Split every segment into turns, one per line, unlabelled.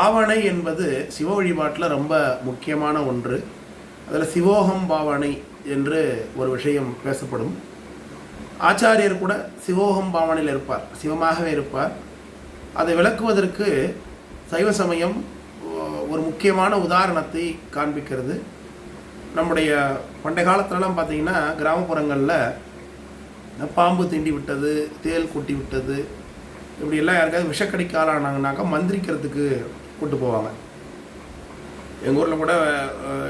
பாவனை என்பது சிவ வழிபாட்டில் ரொம்ப முக்கியமான ஒன்று. அதில் சிவோகம் பாவனை என்று ஒரு விஷயம் பேசப்படும். ஆச்சாரியர் கூட சிவோகம் பாவனையில் இருப்பார். சிவமாகவே இருப்பார். அதை விளக்குவதற்கு சைவ சமயம் ஒரு முக்கியமான உதாரணத்தை காண்பிக்கிறது. நம்முடைய பண்டைய காலத்துலலாம் பார்த்தீங்கன்னா கிராமப்புறங்களில் பாம்பு தீண்டி விட்டது தேல் கொட்டி விட்டது இப்படி எல்லாம் யாருக்காவது விஷக்கடிக்கு ஆளானாங்கனாக்கா மந்திரிக்கிறதுக்கு கூட்டு போவாங்க. எங்கள் ஊரில் கூட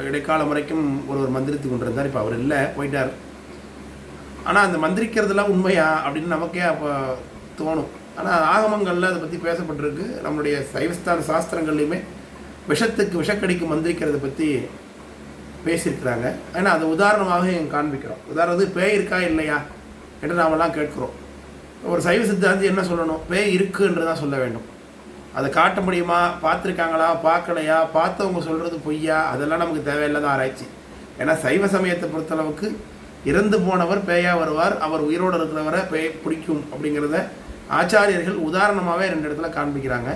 இடைக்காலம் வரைக்கும் ஒரு மந்திரித்து கொண்டு இருந்தார் இப்போ அவர் இல்லை போயிட்டார். ஆனால் அந்த மந்திரிக்கிறதுலாம் உண்மையா அப்படின்னு நமக்கே அப்போ தோணும். ஆனால் ஆகமங்களில் அதை பற்றி பேசப்பட்டிருக்கு. நம்மளுடைய சைவஸ்தான சாஸ்திரங்கள்லையுமே விஷத்துக்கு விஷக்கடிக்கு மந்திரிக்கிறதை பற்றி பேசியிருக்கிறாங்க. ஏன்னா அதை உதாரணமாக எங்கள் காண்பிக்கிறோம். உதாரணத்துக்கு பேய் இருக்கா இல்லையா என்று நாமெல்லாம் கேட்குறோம். ஒரு சைவ சித்தாந்தி என்ன சொல்லணும்? பேய் இருக்குன்றதான் சொல்ல வேண்டும். அதை காட்ட முடியுமா? பார்த்துருக்காங்களா? பார்க்கலையா? பார்த்தவங்க சொல்கிறது பொய்யா? அதெல்லாம் நமக்கு தேவையில்லாத ஆராய்ச்சி. ஏன்னா சைவ சமயத்தை பொறுத்தளவுக்கு இறந்து போனவர் பேயா வருவார் அவர் உயிரோடு இருக்கிறவரை பேய் பிடிக்கும் அப்படிங்கிறத ஆச்சாரியர்கள் உதாரணமாகவே ரெண்டு இடத்துல காண்பிக்கிறாங்க.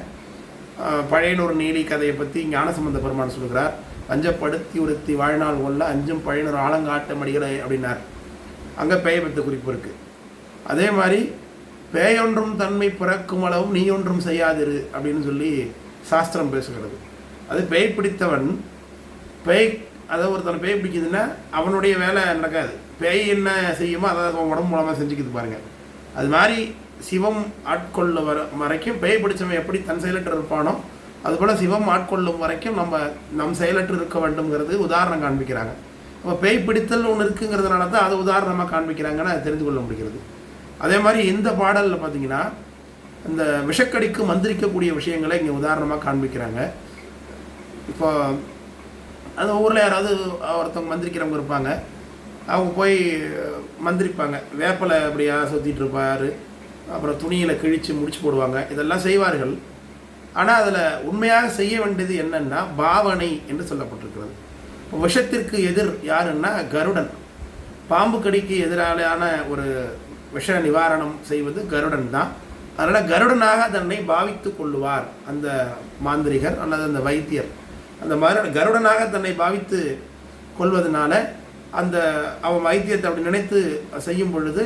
பழையனூர் நீலி கதையை பற்றி ஞானசம்பந்த பெருமான் சொல்கிறார். அஞ்சப்படுத்தி உறுத்தி வாழ்நாள் கொள்ள அஞ்சும் பழையனூர் ஆலங்காட்டு மடிகளை அப்படின்னார். அங்கே பேய பற்றி குறிப்பு இருக்குது அதே மாதிரி பேயொன்றும் தன்மை பிறக்கும் அளவும் நீ ஒன்றும் செய்யாதிரு அப்படின்னு சொல்லி சாஸ்திரம் பேசுகிறது. அது பேய் பிடித்தவன் பேய் அதை ஒருத்தனை பேய் பிடிக்குதுன்னா அவனுடைய வேலை நடக்காது. பேய் என்ன செய்யுமோ அதை அவன் உடம்பு மூலமாக செஞ்சுக்கிது பாருங்க. அது மாதிரி சிவம் ஆட்கொள்ள வர வரைக்கும் பேய் பிடிச்சவன் எப்படி தன் செயலற்று இருப்பானோ அதுபோல் சிவம் ஆட்கொள்ளும் வரைக்கும் நம்ம நம் செயலற்று இருக்க வேண்டும்ங்கிறது உதாரணம் காண்பிக்கிறாங்க. அப்போ பேய் பிடித்தல் ஒன்று இருக்குங்கிறதுனால தான் அதை உதாரணமாக காண்பிக்கிறாங்கன்னு அதை தெரிந்து கொள்ள முடிகிறது. அதே மாதிரி இந்த பாடலில் பார்த்தீங்கன்னா இந்த விஷக்கடிக்கு மந்திரிக்கக்கூடிய விஷயங்களை இங்கே உதாரணமாக காண்பிக்கிறாங்க. இப்போ அந்த ஊரில் யாராவது ஒருத்தவங்க மந்திரிக்கிறவங்க இருப்பாங்க. அவங்க போய் மந்திரிப்பாங்க. வேப்பலை அப்படியா சுற்றிட்டு இருப்பார். அப்புறம் துணியில் கிழித்து முடிச்சு போடுவாங்க. இதெல்லாம் செய்வார்கள். ஆனால் அதில் உண்மையாக செய்ய வேண்டியது என்னென்னா பாவனை என்று சொல்லப்பட்டிருக்கிறது. விஷத்திற்கு எதிர் யாருன்னா கருடன். பாம்பு கடிக்கு எதிரான ஒரு விஷ நிவாரணம் செய்வது கருடன் தான். அதனால் கருடனாக தன்னை பாவித்து கொள்ளுவார் அந்த மாந்திரிகர் அல்லது அந்த வைத்தியர். அந்த மாதிரி கருடனாக தன்னை பாவித்து கொள்வதனால அந்த அவன் வைத்தியத்தை அப்படி நினைத்து செய்யும் பொழுது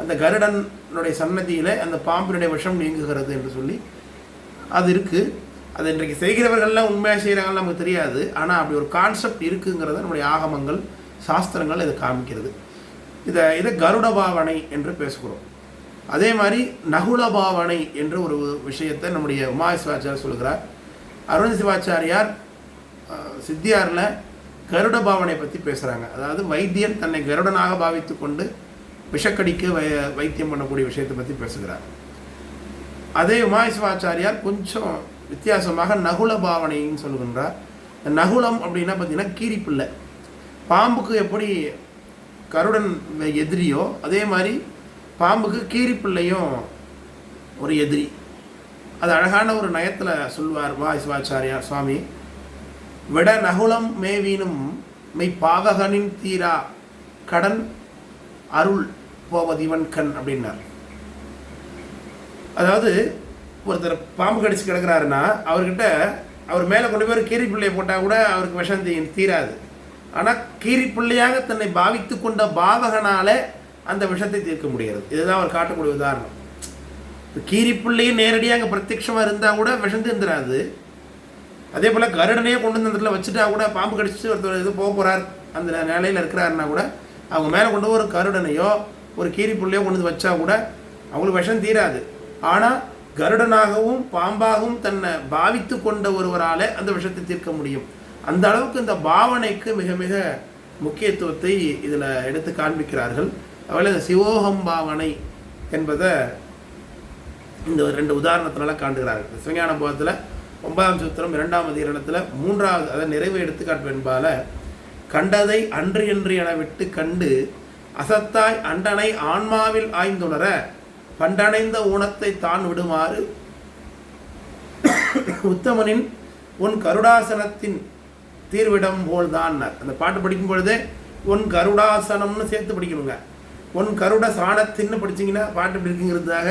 அந்த கருடனுடைய சன்னதியில் அந்த பாம்பினுடைய விஷம் நீங்குகிறது என்று சொல்லி அது இருக்குது அது இன்றைக்கு செய்கிறவர்கள்லாம் உண்மையாக செய்கிறாங்கன்னு நமக்கு தெரியாது. ஆனால் அப்படி ஒரு கான்செப்ட் இருக்குங்கிறத நம்முடைய ஆகமங்கள் சாஸ்திரங்கள் இதை காமிக்கிறது. இதை இதை கருட பாவனை என்று பேசுகிறோம். அதே மாதிரி நகுல பாவனை என்ற ஒரு விஷயத்தை நம்முடைய உமா சிவாச்சாரியர் சொல்கிறார். அருண் சிவாச்சாரியார் சித்தியாரில் கருட பாவனை பற்றி பேசுகிறாங்க அதாவது வைத்தியன் தன்னை கருடனாக பாவித்து கொண்டு விஷக்கடிக்கு வை வைத்தியம் பண்ணக்கூடிய விஷயத்தை பற்றி பேசுகிறார். அதே உமாயசிவாச்சாரியார் கொஞ்சம் வித்தியாசமாக நகுல பாவனைன்னு சொல்லுகின்றார் நகுலம் அப்படின்னா பார்த்தீங்கன்னா கீரிப்பிள்ளை. பாம்புக்கு எப்படி கருடன் எதிரியோ அதே மாதிரி பாம்புக்கு கீரிப்பிள்ளையும் ஒரு எதிரி. அது அழகான ஒரு நயத்தில் சொல்வார் வா சிவாச்சாரியார் சுவாமி விட நகுலம் மேவீனும் மெய் பாவகனின் தீரா கடன் அருள் போவதிவன் கண் அப்படின்னார். அதாவது ஒருத்தர் பாம்பு கடிச்சு கிடக்குறாருன்னா அவர்கிட்ட அவர் மேலே கொண்டு போய் ஒரு கீரி பிள்ளையை போட்டால் கூட அவருக்கு விஷம் தீராது. ஆனால் கீரி பிள்ளையாக தன்னை பாவித்து கொண்ட பாவகனால அந்த விஷத்தை தீர்க்க முடியாது இதுதான் அவர் காட்டக்கூடிய உதாரணம். இப்போ கீரி பிள்ளையும் நேரடியாக அங்கே பிரத்யட்சமாக இருந்தால் கூட விஷம் தீர்ந்துராது அதே போல் கருடனையே கொண்டு வந்து அந்த இடத்துல வச்சுட்டா கூட பாம்பு கடிச்சிட்டு ஒருத்தர் இது போக போகிறார் அந்த நிலையில் இருக்கிறாருன்னா கூட அவங்க மேலே கொண்டு ஒரு கருடனையோ ஒரு கீரி புள்ளையோ கொண்டு வந்து வச்சா கூட அவங்களுக்கு விஷம் தீராது. ஆனால் கருடனாகவும் பாம்பாகவும் தன்னை பாவித்து கொண்ட ஒருவரால் அந்த விஷத்தை தீர்க்க முடியும். அந்த அளவுக்கு இந்த பாவனைக்கு மிக மிக முக்கியத்துவத்தை இதில் எடுத்து காண்பிக்கிறார்கள். அவளை இந்த சிவோகம் பாவனை என்பதை இந்த ரெண்டு உதாரணத்தினால காண்டுகிறார்கள் சிவஞான போகத்தில் ஒன்பதாம் சூத்திரம் இரண்டாம் அதிகரணத்தில் மூன்றாவது அதை நிறைவு எடுத்துக்காட்டு என்பால கண்டதை அன்று என்று என விட்டு கண்டு அசத்தாய் அண்டனை ஆன்மாவில் ஆய்ந்துணர பண்டனைந்த ஊனத்தை தான் விடுமாறு உத்தமனின் உன் கருடாசனத்தின் தீர்விடம் போல்தான்னார் அந்த பாட்டு படிக்கும் பொழுதே உன் கருடாசனம்னு சேர்த்து படிக்கணுங்க. உன் கருட சாணத்தின்னு படிச்சிங்கன்னா பாட்டு இப்படி இருக்குங்கிறதுக்காக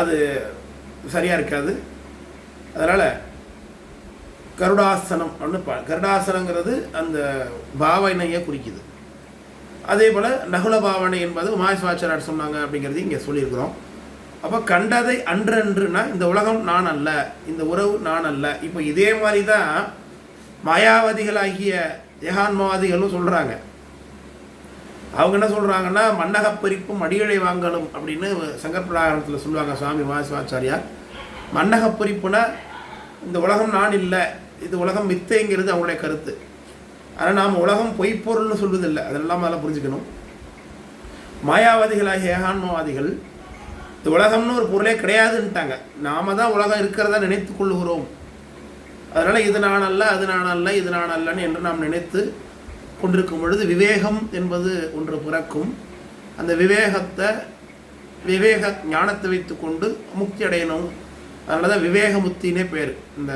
அது சரியாக இருக்காது. அதனால் கருடாசனம் அப்படின்னு ப கருடாசனங்கிறது அந்த பாவனையை குறிக்குது. அதே போல் நகுல பாவனை என்பது உமாயஸ்வாச்சரார் சொன்னாங்க அப்படிங்கிறது இங்கே சொல்லியிருக்கிறோம். அப்போ கண்டதை அன்றன்றுனா இந்த உலகம் நான் அல்ல இந்த உறவு நான் அல்ல. இப்போ இதே மாதிரி தான் மாயாவதிகளாகிய ஏகான்மவாதிகளும் சொல்கிறாங்க அவங்க என்ன சொல்கிறாங்கன்னா மன்னகப் பறிப்பும் அடியழை வாங்கலும் அப்படின்னு சங்கப்பிராகாரத்தில் சொல்லுவாங்க சுவாமி மகாசிவாச்சாரியார். மன்னகப் பறிப்புனா இந்த உலகம் நான் இல்லை இது உலகம் மித்தைங்கிறது அவங்களுடைய கருத்து. ஆனால் நாம் உலகம் பொய்ப்பொருள்னு சொல்வதில்லை அதெல்லாம் அதில் புரிஞ்சுக்கணும். மாயாவாதிகளாகிய ஏகான்மவாதிகள் இந்த உலகம்னு ஒரு பொருளே கிடையாதுன்ட்டாங்க. நாம தான் உலகம் இருக்கிறதா நினைத்து கொள்கிறோம் அதனால் இது நான் அல்ல அது நான் அல்ல இது நான் அல்லன்னு என்று நாம் நினைத்து கொண்டிருக்கும் பொழுது விவேகம் என்பது ஒன்று பிறக்கும். அந்த விவேகத்தை விவேக ஞானத்தை வைத்துக்கொண்டு முக்தி அடையணும். அதனால தான் விவேகமுத்தினே பேர். இந்த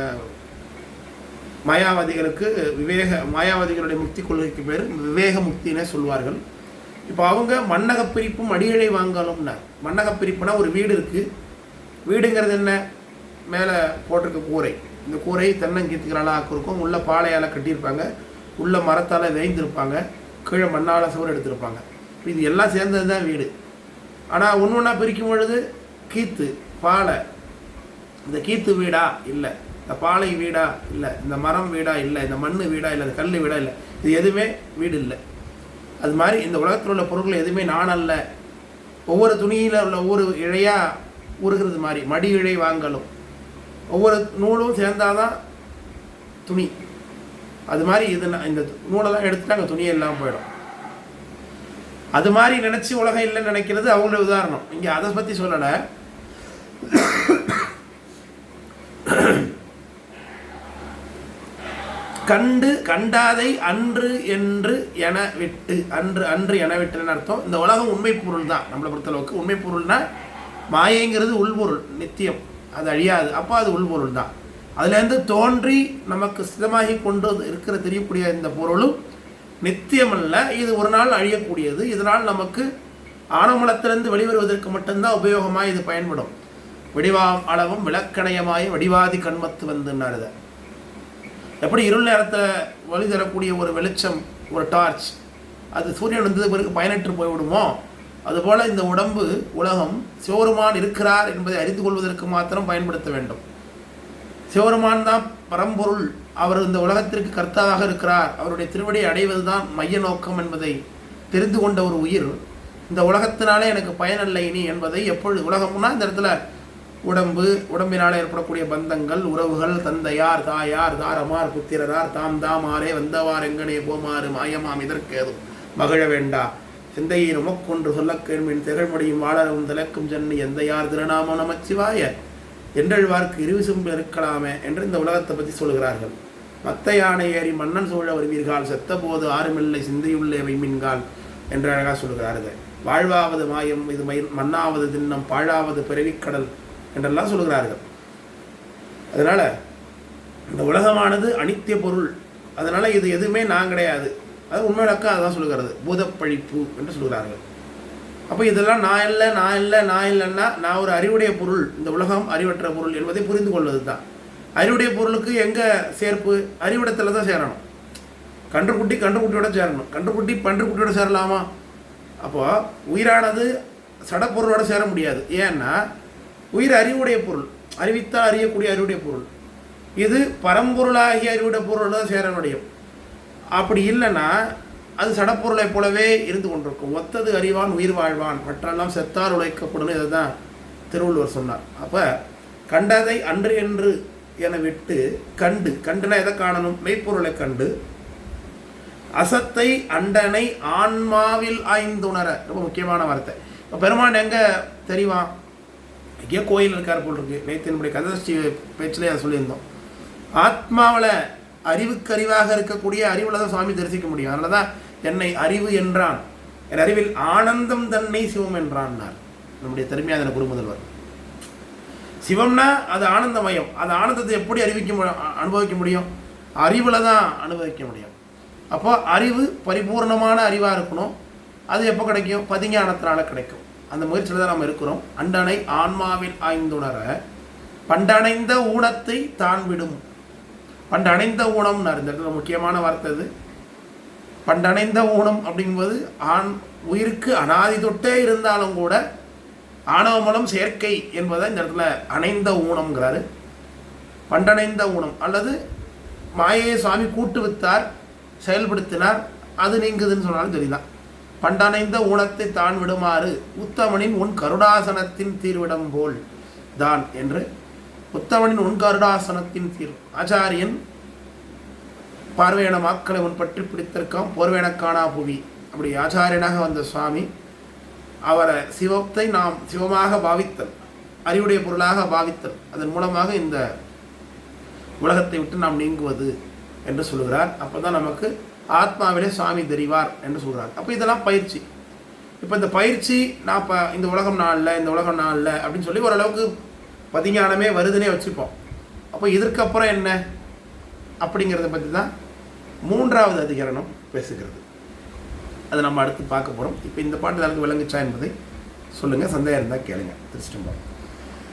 மாயாவாதிகளுக்கு விவேக மாயாவாதிகளுடைய முக்தி கொள்கைக்கு பேர் விவேக முக்தினே சொல்வார்கள். இப்போ அவங்க மன்னகப் பிரிப்பும் அடியழை வாங்கலும்னா மன்னகப் பிரிப்புனா ஒரு வீடு இருக்குது வீடுங்கிறது என்ன? மேலே போட்டிருக்க கூரை. இந்த கூரை தென்னங்கீத்துக்களால் ஆக்கிருக்கும் உள்ள பாலையால் கட்டியிருப்பாங்க. உள்ள மரத்தால் வேய்ந்திருப்பாங்க கீழே மண்ணால் சுவர் எடுத்திருப்பாங்க. இது எல்லாம் சேர்ந்தது தான் வீடு. ஆனால் ஒன்று ஒன்றா பிரிக்கும் பொழுது கீத்து பாலை. இந்த கீத்து வீடா? இல்லை. இந்த பாலை வீடா? இல்லை. இந்த மரம் வீடா? இல்லை. இந்த மண் வீடா? இல்லை. இந்த கல் வீடா? இல்லை. இது எதுவுமே வீடு இல்லை. அது மாதிரி இந்த உலகத்தில் உள்ள பொருட்கள் எதுவுமே நான் அல்ல. ஒவ்வொரு துணியில் உள்ள ஒவ்வொரு இழையாக உருகிறது மாதிரி மடி இழை வாங்கலும். ஒவ்வொரு நூலும் சேர்ந்தாதான் துணி. அது மாதிரி இது இந்த நூலெல்லாம் எடுத்துட்டா அங்கே துணியே இல்லாமல் போயிடும். அது மாதிரி நினச்சி உலகம் இல்லைன்னு நினைக்கிறது அவங்களோட உதாரணம். இங்கே அதை பற்றி சொல்லலை. கண்டு கண்டாதை அன்று என்று என விட்டு அன்று அன்று என விட்டுன்னு அர்த்தம்? இந்த உலகம் உண்மை பொருள் தான் நம்மளை பொறுத்தளவுக்கு. உண்மை பொருள்னா மாயைங்கிறது உள்பொருள் நித்தியம். அது அழியாது. அப்போ அது உள்பொருள் தான். அதுலேருந்து தோன்றி நமக்கு சிதமாகி கொண்டு இருக்கிற தெரியக்கூடிய இந்த பொருளும் நித்தியமல்ல. இது ஒரு நாள் அழியக்கூடியது. இதனால் நமக்கு ஆனமலத்திலிருந்து வெளிவருவதற்கு மட்டும்தான் உபயோகமாக இது பயன்படும். வடிவா அளவும் விளக்கணையமாய் வடிவாதி கண்மத்து வந்துன்னார் இதை. எப்படி இருள் நேரத்தில் வழி தரக்கூடிய ஒரு வெளிச்சம் ஒரு டார்ச் அது சூரியன் வந்தது பிறகு பயனற்று போய்விடுமோ? அதுபோல் இந்த உடம்பு உலகம் சிவருமான் இருக்கிறார் என்பதை அறிந்து கொள்வதற்கு மாத்திரம் பயன்படுத்த வேண்டும். சிவருமான் தான் பரம்பொருள். அவர் இந்த உலகத்திற்கு கர்த்தாவாக இருக்கிறார். அவருடைய திருவடியை அடைவதுதான் மைய நோக்கம் என்பதை தெரிந்து கொண்ட ஒரு உயிர் இந்த உலகத்தினாலே எனக்கு பயனில்லை இனி என்பதை எப்பொழுது உலகம்னா இந்த இடத்துல உடம்பு உடம்பினால் ஏற்படக்கூடிய பந்தங்கள் உறவுகள் தந்தையார் தாயார் தாரமார் புத்திரரார் தாம் தாமாரே வந்தவார் எங்கனே போமாறு மாயமாம் இதற்கேதும் மகிழ வேண்டா. சிந்தையை நமக்கொன்று சொல்லக் கேள்வின் திகழ்மடியும் வாழவும் திலக்கும் ஜன்னி எந்தையார் திருநாம நமச்சிவாய. என்றழ்வார்க்கு இருவிசும்பு இருக்கலாமே என்று இந்த உலகத்தை பற்றி சொல்கிறார்கள். மத்த யானை ஏறி மன்னன் சூழ வருவீர்கள் செத்தபோது ஆறுமில்லை சிந்தையுள்ளே வைமின்கால் என்று அழகாக சொல்கிறார்கள். வாழ்வாவது மாயம் இது மயில் மண்ணாவது தின்னம் பாழாவது பிறவிக்கடல் என்றெல்லாம் சொல்கிறார்கள் அதனால் இந்த உலகமானது அனித்திய பொருள். அதனால் இது எதுவுமே நான் கிடையாது. அது உண்மையிலக்கா அதான் சொல்லுகிறது. பூதப்பழிப்பு என்று சொல்கிறார்கள் அப்போ இதெல்லாம் நான் இல்லை நான் இல்லை நான் இல்லைன்னா நான் ஒரு அறிவுடைய பொருள். இந்த உலகம் அறிவற்ற பொருள் என்பதை புரிந்து கொள்வது தான் அறிவுடைய பொருளுக்கு எங்கே சேர்ப்பு? அறிவிடத்தில் தான் சேரணும். கன்றுக்குட்டி கன்றுக்குட்டியோட சேரணும். கன்றுக்குட்டி பன்றுக்குட்டியோட சேரலாமா? அப்போது உயிரானது சடப்பொருளோட சேர முடியாது. ஏன்னா உயிர் அறிவுடைய பொருள் அறிவித்தால் அறியக்கூடிய அறிவுடைய பொருள். இது பரம்பொருளாகிய அறிவுடைய பொருள் தான் சேரனுடையும் அப்படி இல்லைன்னா அது சடப்பொருளைப் போலவே இருந்து கொண்டிருக்கும். ஒத்தது அறிவான் உயிர் வாழ்வான். மற்றெல்லாம் செத்தார் உழைக்கப்படும். இதை தான் திருவள்ளுவர் சொன்னார். அப்போ கண்டதை அன்று என்று என விட்டு கண்டு கண்டுனா எதை காணணும்? மெய்ப்பொருளை கண்டு. அசத்தை அண்டனை ஆன்மாவில் ஆய்ந்துணர. ரொம்ப முக்கியமான வார்த்தை. இப்போ பெருமான் எங்கே தெரிவான்? எங்கேயோ கோயில் இருக்கார் போல் இருக்கு. நேற்று நம்முடைய கதஸ்ரீ பேச்சிலே அதை சொல்லியிருந்தோம். ஆத்மாவில் அறிவுக்கறிவாக இருக்கக்கூடிய அறிவில் தான் சுவாமி தரிசிக்க முடியும். அதனால தான் என்னை அறிவு என்றான். என் அறிவில் ஆனந்தம் தன்னை சிவம் என்றான்னார். நம்முடைய தருமையான குருமுதல்வர். சிவம்னா அது ஆனந்தமயம். அது ஆனந்தத்தை எப்படி அறிவிக்க அனுபவிக்க முடியும்? அறிவில் தான் அனுபவிக்க முடியும். அப்போ அறிவு பரிபூர்ணமான அறிவாக இருக்கணும். அது எப்போ கிடைக்கும்? பதிஞானத்தினால கிடைக்கும். அந்த முயற்சியில் தான் நம்ம இருக்கிறோம். அண்டனை ஆன்மாவில் ஆய்ந்துணர பண்டணைந்த ஊனத்தை தான் விடும். பண்டணைந்த ஊனம்னார். இந்த இடத்துல முக்கியமான வார்த்தை இது பண்டணைந்த ஊனம் அப்படிங்கும்போது ஆண் உயிருக்கு அனாதி தொட்டே இருந்தாலும் கூட ஆணவ மூலம் செயற்கை என்பதை இந்த இடத்துல அணைந்த ஊனம்ங்கிறாரு. பண்டணைந்த ஊனம். அல்லது மாயையை சுவாமி கூட்டு வித்தார் செயல்படுத்தினார் அது நீங்குதுன்னு சொன்னாலும் சரிதான் பண்டனைந்த ஊனத்தை தான் விடுமாறு உத்தமனின் உன் கருடாசனத்தின் தீர்விடம் போல் தான் என்று உத்தமனின் உன் கருடாசனத்தின் தீர் ஆச்சாரியன் பார்வையான மாக்களை உன் பற்றி பிடித்திருக்கான் போர்வேனக்கானா புவி. அப்படி ஆச்சாரியனாக வந்த சுவாமி அவரை சிவத்தை நாம் சிவமாக பாவித்தல் அறிவுடைய பொருளாக பாவித்தல் அதன் மூலமாக இந்த உலகத்தை விட்டு நாம் நீங்குவது என்று சொல்கிறார். அப்போ தான் நமக்கு ஆத்மாவிலே சுவாமி தெரிவார் என்று சொல்கிறார் அப்போ இதெல்லாம் பயிற்சி. இப்போ இந்த பயிற்சி நான் இப்போ இந்த உலகம் நாளில் இந்த உலகம் நாளில் அப்படின்னு சொல்லி ஓரளவுக்கு பதிஞானமே வருதுன்னே வச்சுப்போம். அப்போ இதற்கப்புறம் என்ன? அப்படிங்கிறத பற்றி தான் மூன்றாவது அதிகரணம் பேசுகிறது. அதை நம்ம அடுத்து பார்க்க போகிறோம் இப்போ இந்த பாட்டு எனக்கு விளங்குச்சா என்பதை சொல்லுங்கள் சந்தேகம் இருந்தால் கேளுங்க. திருச்சிட்டம்பரம்